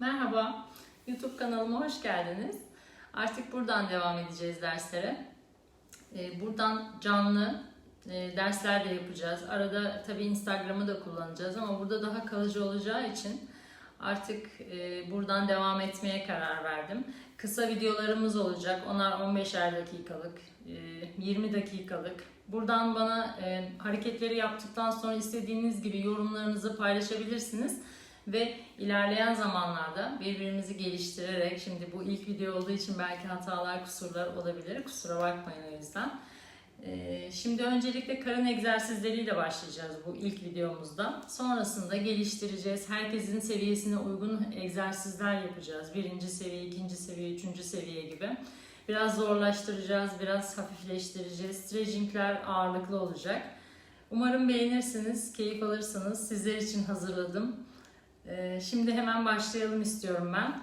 Merhaba, YouTube kanalıma hoş geldiniz. Artık buradan devam edeceğiz derslere. Ee, Buradan canlı e, dersler de yapacağız. Arada tabii Instagram'ı da kullanacağız ama burada daha kalıcı olacağı için artık e, buradan devam etmeye karar verdim. Kısa videolarımız olacak. Onlar 15'er dakikalık, e, 20 dakikalık. Buradan bana e, hareketleri yaptıktan sonra istediğiniz gibi yorumlarınızı paylaşabilirsiniz. Ve ilerleyen zamanlarda birbirimizi geliştirerek, şimdi bu ilk video olduğu için belki hatalar, kusurlar olabilir. Kusura bakmayın o yüzden. Ee, Şimdi öncelikle karın egzersizleriyle başlayacağız bu ilk videomuzda. Sonrasında geliştireceğiz. Herkesin seviyesine uygun egzersizler yapacağız. Birinci seviye, ikinci seviye, üçüncü seviye gibi. Biraz zorlaştıracağız, biraz hafifleştireceğiz. Stretchingler ağırlıklı olacak. Umarım beğenirsiniz, keyif alırsınız. Sizler için hazırladım. Ee, Şimdi hemen başlayalım istiyorum ben.